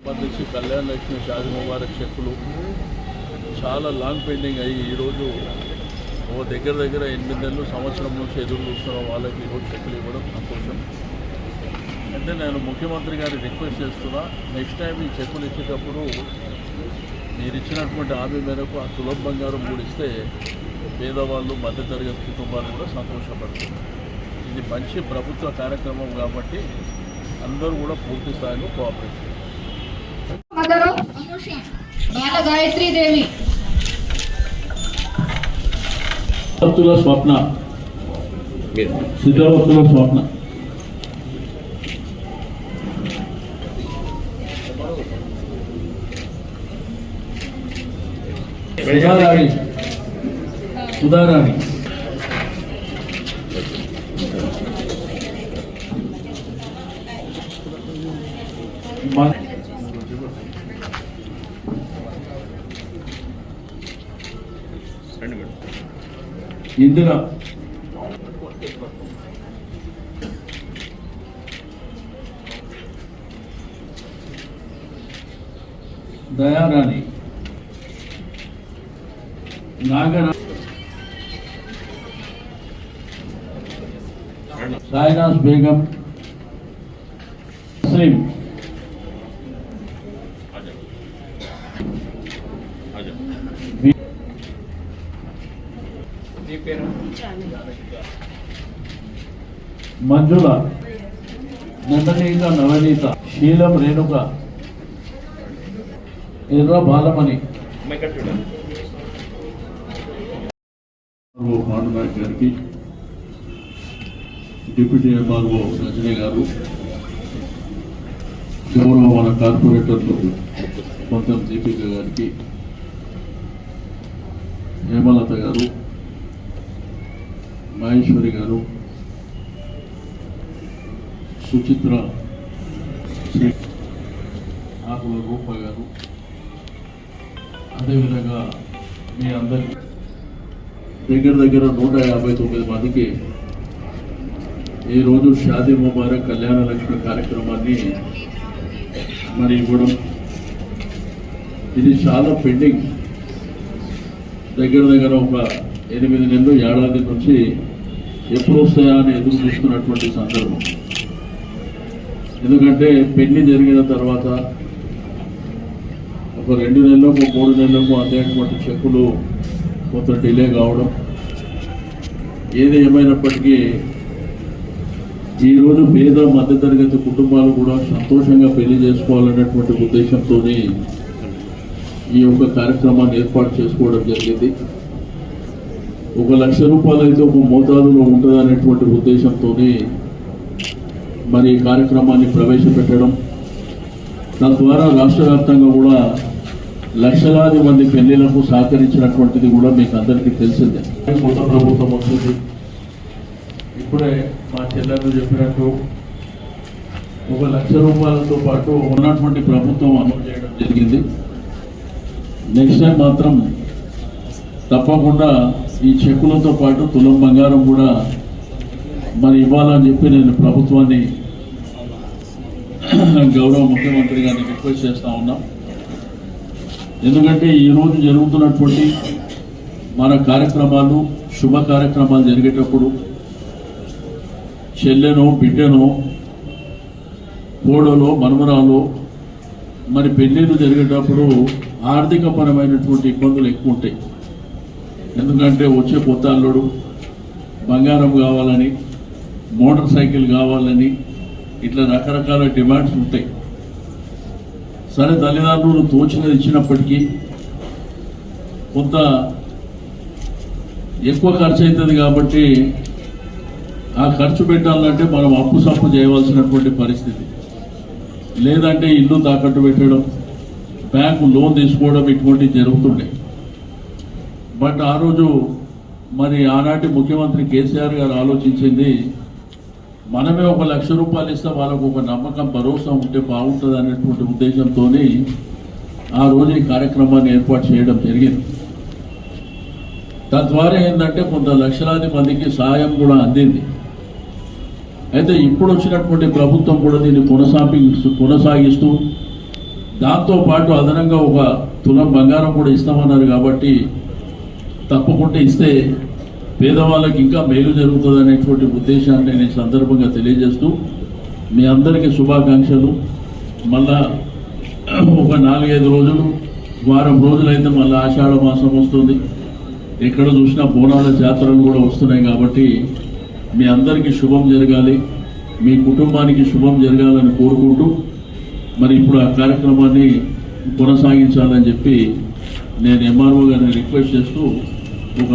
సంబంధించి కళ్యాణ లక్ష్మి షాది ముబారక్ చెక్కులు. చాలా లాంగ్ పెండింగ్ అయ్యి ఈరోజు ఓ దగ్గర దగ్గర ఎనిమిది నెలలు సంవత్సరం నుంచి ఎదురు చూస్తున్న వాళ్ళకి ఈరోజు చెక్కులు ఇవ్వడం సంతోషం. అంటే నేను ముఖ్యమంత్రి గారి రిక్వెస్ట్ చేస్తున్నా నెక్స్ట్ టైం ఈ చెక్కులు ఇచ్చేటప్పుడు మీరు ఇచ్చినటువంటి హామీ మేరకు ఆ తులం బంగారం కూడా ఇస్తే పేదవాళ్ళు మధ్యతరగతి కుటుంబాలు కూడా సంతోషపడుతున్నారు ఇది మంచి ప్రభుత్వ కార్యక్రమం కాబట్టి అందరూ కూడా పూర్తి స్థాయిలో కోఆపరేట్ బాల గాయత్రి దేవి సిద్ధార్థుల స్వప్న సిద్ధార్థుల స్వప్న సుధారాణి సుధారాణి ఇందిరా దయారాణి నాగరా సాయినాథ్ బేగం ముస్లిం బి- మంజుల నందనీత నవనీత శీలం రేణుక ఎర్ర బాలమణి. పాండునాయక్ గారికి డిప్యూటీ ఎంఆర్ఓ రజనీ గారు గౌరవ మన కార్పొరేటర్లు మొత్తం దీపిక గారికి హేమలత గారు మహేశ్వరి గారు సుచిత్ర ఆకుల రూప గారు అదేవిధంగా మీ అందరి దగ్గర దగ్గర నూట యాభై తొమ్మిది మందికి ఈరోజు షాదీ ముబారక్ కళ్యాణ లక్ష్మి కార్యక్రమాన్ని మరి ఇవ్వడం. ఇది చాలా పెండింగ్. దగ్గర దగ్గర ఒక ఎనిమిది నెలలు ఏడాది నుంచి ఎప్పుడు వస్తాయా అని ఎదురు చూస్తున్నటువంటి సందర్భం. ఎందుకంటే పెళ్ళి జరిగిన తర్వాత ఒక రెండు నెలలకు మూడు నెలలకు అందేటువంటి చెక్కులు కొంత డిలే కావడం ఏది ఏమైనప్పటికీ ఈరోజు పేద మధ్యతరగతి కుటుంబాలు కూడా సంతోషంగా పెళ్ళి చేసుకోవాలనేటువంటి ఉద్దేశంతో ఈ యొక్క కార్యక్రమాన్ని ఏర్పాటు చేసుకోవడం జరిగింది. ఒక లక్ష రూపాయలు అయితే ఒక మోతాదులో ఉంటుందనేటువంటి ఉద్దేశంతోనే మరి ఈ కార్యక్రమాన్ని ప్రవేశపెట్టడం. తద్వారా రాష్ట్ర వ్యాప్తంగా కూడా లక్షలాది మంది పెళ్ళిలకు సహకరించినటువంటిది కూడా మీకు అందరికీ తెలిసిందే. కొత్త ప్రభుత్వం వస్తుంది ఇప్పుడే మా చెల్లెలు చెప్పినట్టు ఒక లక్ష రూపాయలతో పాటు ఉన్నటువంటి ప్రభుత్వం అమలు చేయడం జరిగింది. నెక్స్ట్ టైం మాత్రం తప్పకుండా ఈ చెక్కులతో పాటు తులం బంగారం కూడా మరి ఇవ్వాలని చెప్పి నేను ప్రభుత్వాన్ని గౌరవ ముఖ్యమంత్రి గారిని రిక్వెస్ట్ చేస్తూ ఉన్నాం. ఎందుకంటే ఈరోజు జరుగుతున్నటువంటి మన కార్యక్రమాలు శుభ కార్యక్రమాలు జరిగేటప్పుడు చెల్లెనో బిడ్డనో కోడలో మనమరాలో మరి పెళ్ళిళ్ళు జరిగేటప్పుడు ఆర్థికపరమైనటువంటి ఇబ్బందులు ఎక్కువ ఉంటాయి. ఎందుకంటే వచ్చే కొత్త అల్లుడు బంగారం కావాలని మోటార్ సైకిల్ కావాలని ఇట్లా రకరకాల డిమాండ్స్ ఉంటాయి. సరే తల్లిదండ్రులు తోచినది ఇచ్చినప్పటికీ కొంత ఎక్కువ ఖర్చు అవుతుంది కాబట్టి ఆ ఖర్చు పెట్టాలంటే మనం అప్పు సప్పు చేయవలసినటువంటి పరిస్థితి. లేదంటే ఇల్లు తాకట్టు పెట్టడం బ్యాంకు లోన్ తీసుకోవడం ఇటువంటివి జరుగుతుండే. బట్ ఆ రోజు మరి ఆనాటి ముఖ్యమంత్రి కేసీఆర్ గారు ఆలోచించింది మనమే ఒక లక్ష రూపాయలు ఇస్తే వాళ్ళకు ఒక నమ్మకం భరోసా ఉంటే బాగుంటుంది అనేటువంటి ఉద్దేశంతో ఆ రోజు ఈ కార్యక్రమాన్ని ఏర్పాటు చేయడం జరిగింది. తద్వారా ఏంటంటే కొంత లక్షలాది మందికి సహాయం కూడా అందింది. అయితే ఇప్పుడు వచ్చినటువంటి ప్రభుత్వం కూడా దీన్ని కొనసాగి కొనసాగిస్తూ దాంతో పాటు అదనంగా ఒక తులం బంగారం కూడా ఇస్తామన్నారు కాబట్టి తప్పకుండా ఇస్తే పేదవాళ్ళకి ఇంకా మేలు జరుగుతుంది అనేటువంటి ఉద్దేశాన్ని నేను సందర్భంగా తెలియజేస్తూ మీ అందరికీ శుభాకాంక్షలు. మళ్ళా ఒక నాలుగైదు రోజులు వారం రోజులైతే మళ్ళీ ఆషాఢ మాసం వస్తుంది. ఎక్కడ చూసినా బోనాల జాతరలు కూడా వస్తున్నాయి కాబట్టి మీ అందరికీ శుభం జరగాలి. మీ కుటుంబానికి శుభం జరగాలని కోరుకుంటూ మరి ఇప్పుడు ఆ కార్యక్రమాన్ని కొనసాగించాలని చెప్పి నేను ఎంఆర్ఓ గారిని రిక్వెస్ట్ చేస్తూ ఒక